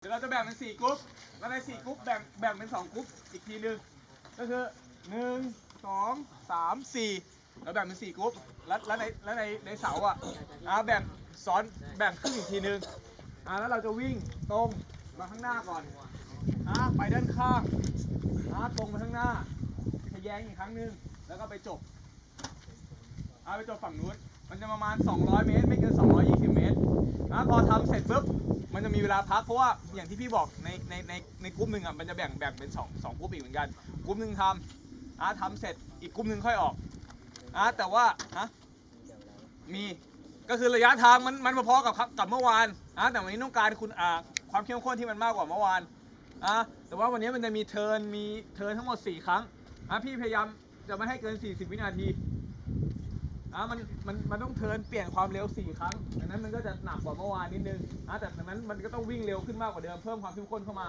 เดี๋ยวเราจะแบ่งเป็นสี่กรุ๊ป แล้วในสี่กรุ๊ปแบ่งแบ่งเป็นสองกรุ๊ปอีกทีหนึ่งก็คือหนึ่งสองสามสี่เราแบ่งเป็นสี่กรุ๊ป แล้วแล้วในแล้วในในเสาอะอ่าแบ่งซ้อนแบ่งครึ่งอีกทีหนึ่งอ่าแล้วเราจะวิ่งตรงมาข้างหน้าก่อนอ่าไปด้านข้างอ่าตรงไปข้างหน้าทะแยงอีกครั้งหนึ่งแล้วก็ไปจบอ่าไปจบฝั่งนู้นมันจะประมาณ 200 เมตร ไม่เกิน 220 เมตรอ่าพอทำเสร็จปุ๊บ มันจะมีเวลาพักเพราะว่าอย่างที่พี่บอกในในในในกลุ่มหนึ่งอะมันจะแบ่งแบ่งเป็นสองสองกลุ่มอีกเหมือนกันกลุ่มหนึ่งทำอะทำเสร็จอีกกลุ่มหนึ่งค่อยออกอะแต่ว่าฮะมีก็คือระยะทางมันมันพอๆกับกับเมื่อวานอะแต่วันนี้ต้องการคุณอ่าความเข้มข้นที่มันมากกว่าเมื่อวานอะแต่ว่าวันนี้มันจะมีเทิร์นมีเทิร์นทั้งหมด 4 ครั้งอะพี่พยายามจะไม่ให้เกิน 40 วินาที อะมันมันมันต้องเทิร์นเปลี่ยนความเร็ว4ครั้งดังนั้นมันก็จะหนักกว่าเมื่อวานนิดนึงอะแต่ดังนั้นมันก็ต้องวิ่งเร็วขึ้นมากกว่าเดิมเพิ่มความเข้มข้นเข้ามา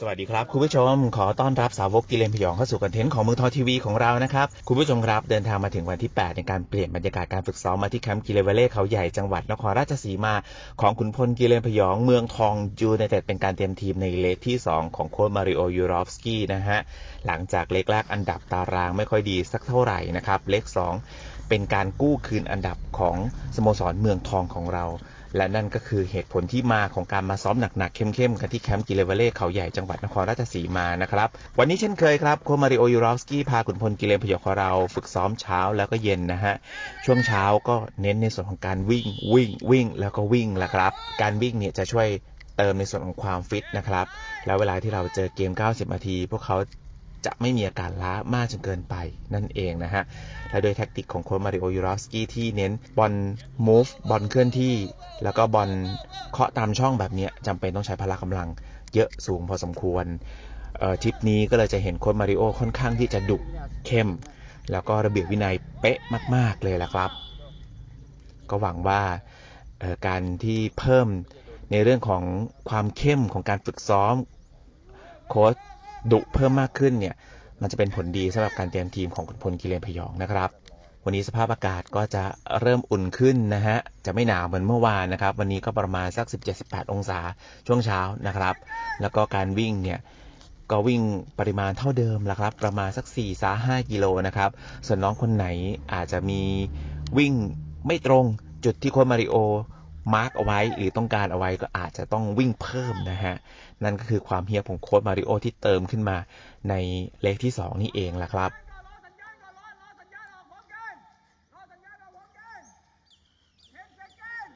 สวัสดีครับคุณผู้ชมขอต้อนรับสาวกกิเลนพยองเข้าสู่คอนเทนต์ของมือทอทีวีของเรานะครับคุณผู้ชมครับเดินทางมาถึงวันที่ 8 ในการเปลี่ยนบรรยากาศการฝึกซ้อมมาที่แคมป์กิเลเวเล่เขาใหญ่จังหวัดนครราชสีมา ของขุนพลกิเลนพยองเมืองทองยูไนเต็ดเป็นการเตรียมทีมในเลกที่ 2 ของโค้ชมาริโอยูรอฟสกี้นะฮะหลังจากเลกแรกอันดับตารางไม่ค่อยดีสักเท่าไหร่นะครับเลก2เป็นการกู้คืนอันดับของสโมสรเมืองทองของเรา และนั่นก็คือเหตุผลที่มาของการมาซ้อมหนักๆ เข้มๆ กันที่แคมป์กิเลเวเล่เขาใหญ่จังหวัดนครราชสีมานะครับ วันนี้เช่นเคยครับโคมาริโอยูรอฟสกี้พาขุนพลกิเลนพยองของเราฝึกซ้อมเช้าแล้วก็เย็นนะฮะ ช่วงเช้าก็เน้นในส่วนของการวิ่งวิ่งวิ่งแล้วก็วิ่งแหละครับ การวิ่งเนี่ยจะช่วยเติมในส่วนของความฟิตนะครับ แล้วเวลาที่เราเจอเกม 90 นาที พวกเขา จะไม่มีอาการล้ามากจนเกินไปนั่นเองนะฮะ และโดยแท็กติกของโค้ชมาริโอยูรอสกี้ที่เน้นบอล move บอลเคลื่อนที่ แล้วก็บอลเคาะตามช่องแบบนี้จำเป็นต้องใช้พละกำลังเยอะสูงพอสมควรทริปนี้ก็เลยจะเห็นโค้ชมาริโอค่อนข้างที่จะดุเข้ม แล้วก็ระเบียบวินัยเป๊ะมาก ๆ เลยละครับ ก็หวังว่าการที่เพิ่มในเรื่องของความเข้มของการฝึกซ้อม โค้ช ดุเพิ่มมากขึ้นเนี่ย มันจะเป็นผลดีสำหรับการเตรียมทีมของคุณพลกิเลนพยองนะครับ วันนี้สภาพอากาศก็จะเริ่มอุ่นขึ้นนะฮะ จะไม่หนาวเหมือนเมื่อวานนะครับ วันนี้ก็ประมาณสัก 17-18 องศาช่วงเช้านะครับ แล้วก็การวิ่งเนี่ยก็วิ่งปริมาณเท่าเดิมแหละครับ ประมาณสัก4สา5กิโลนะครับ ส่วนน้องคนไหนอาจจะมีวิ่งไม่ตรงจุดที่โค้ชมาริโอมาร์กเอาไว้ หรือต้องการเอาไว้ก็อาจจะต้องวิ่งเพิ่มนะฮะนั่นก็คือความเฮียของโค้ดมาริโอที่เติมขึ้นมาในเลขที่ 2 นี่เองแหละครับ รอสัญญาณก่อนรอรอสัญญาณออกพร้อมกันรอสัญญาณออกพร้อมกันเทนเซกัน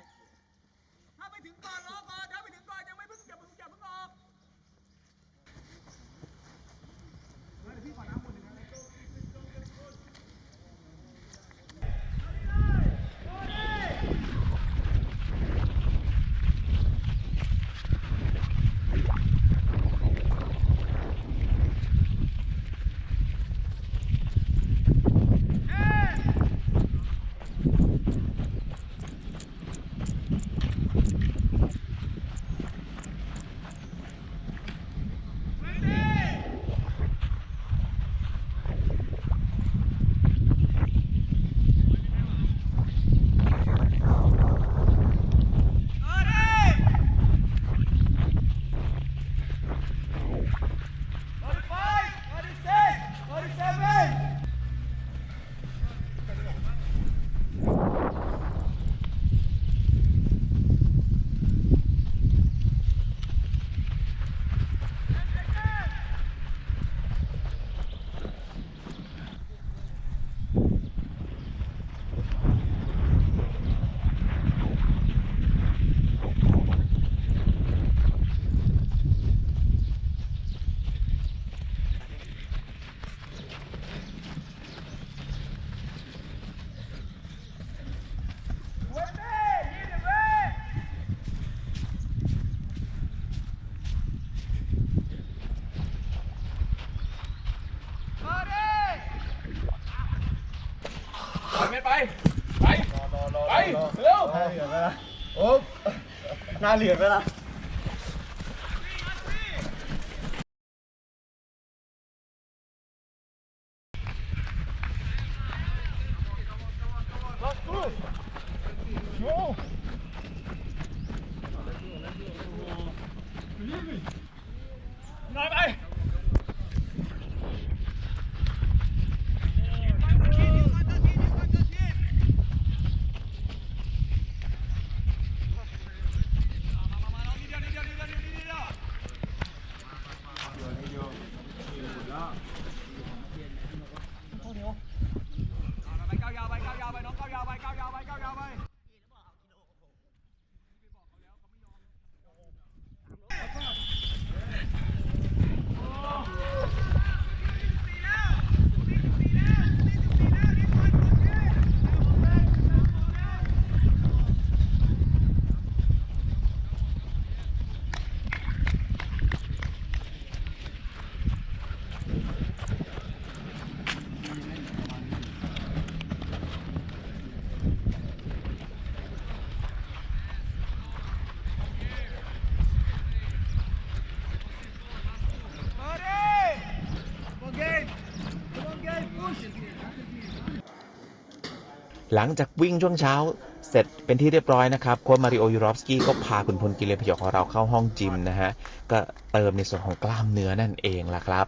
ถ้าไปถึงก่อนรอก่อนถ้าไปถึงก่อนยังไม่เพิ่งอย่าเพิ่งอย่าเพิ่งออกเดี๋ยวพี่ขอน้ำคนหนึ่งนะ ไปไม่ไป ไป ไป เร็วโอ้หน้าเหลืองไปละ หลังจากวิ่งช่วงเช้าเสร็จเป็นที่เรียบร้อยนะครับโค้ชมาริโอยูรอฟสกี้ก็พาคุณพลกิเลนพยองของเราเข้าห้องจิมนะฮะ ก็เติมในส่วนของกล้ามเนื้อนั่นเองล่ะครับ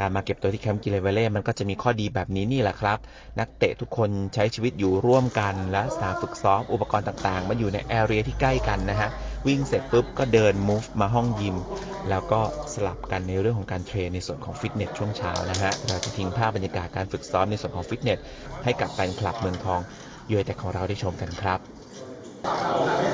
การมาเก็บตัวที่แคมป์กิเลเวเล่มันก็จะมีข้อดีแบบนี้นี่แหละครับ นักเตะทุกคนใช้ชีวิตอยู่ร่วมกัน และสนามฝึกซ้อมอุปกรณ์ต่างๆ มันอยู่ในแอเรียที่ใกล้กันนะฮะ วิ่งเสร็จปุ๊บก็เดิน move มาห้องยิม แล้วก็สลับกันในเรื่องของการเทรนในส่วนของฟิตเนสช่วงเช้านะฮะ เราจะทิ้งภาพบรรยากาศการฝึกซ้อมในส่วนของฟิตเนสให้กับแฟนคลับเมืองทองยูไนเต็ดของเราได้ชมกันครับ